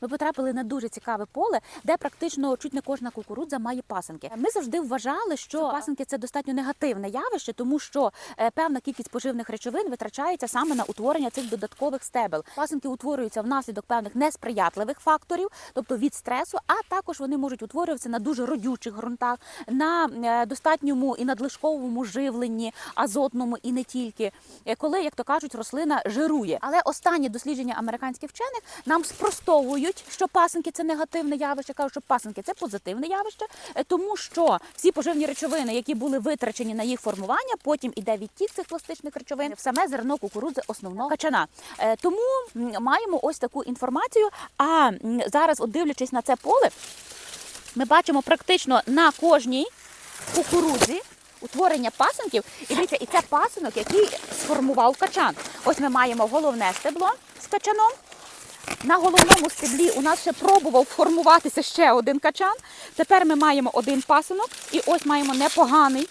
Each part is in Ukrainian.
ми потрапили на дуже цікаве поле, де практично чуть не кожна кукурудза має пасинки. Ми завжди вважали, що пасинки це достатньо негативне явище, тому що е, певна кількість поживних речовин витрачається саме на утворення цих додаткових стебел. Пасинки утворюються внаслідок певних несприятливих факторів, тобто від стресу, а також вони можуть утворюватися на дуже родючих ґрунтах, на е, достатньому і надлишковому живленні, азотному і не тільки, е, коли, як то кажуть, рослина жирує. Але останні дослідження американських вчених нам спростовують, що пасинки це негативне явище, кажуть, що пасинки це позитивне явище, е, тому що всі поживні речовини, які були витрачені на їх формування, потім іде відтік цих пластичних речовин в саме зерно кукурудзи основного качана. Е, Тому маємо ось таку інформацію. А зараз, от дивлячись на це поле, ми бачимо практично на кожній кукурудзі утворення пасинків. І дивіться, і це пасинок, який сформував качан. Ось ми маємо головне стебло з качаном. На головному стеблі у нас ще пробував формуватися ще один качан. Тепер ми маємо один пасинок, і ось маємо непоганий.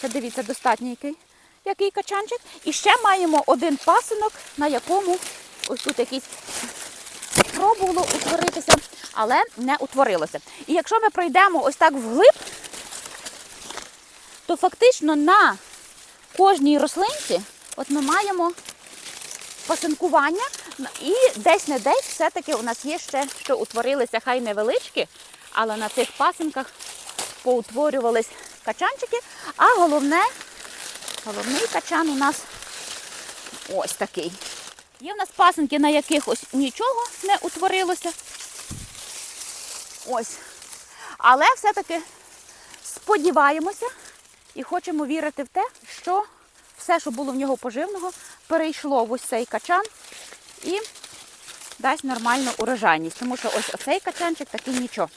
Це дивіться, достатньо який, який качанчик. І ще маємо один пасинок, на якому ось тут якийсь пробувало утворитися, але не утворилося. І якщо ми пройдемо ось так вглиб, то фактично на кожній рослинці от ми маємо пасинкування, і десь не десь все-таки у нас є ще, що утворилися хай невеличкі, але на цих пасинках поутворювались качанчики. А головне, головний качан у нас ось такий. Є в нас пасинки, на яких ось нічого не утворилося. Ось. Але все-таки сподіваємося і хочемо вірити в те, що все, що було в нього поживного, перейшло в ось цей качан і дасть нормальну урожайність. Тому що ось оцей качанчик такий нічого.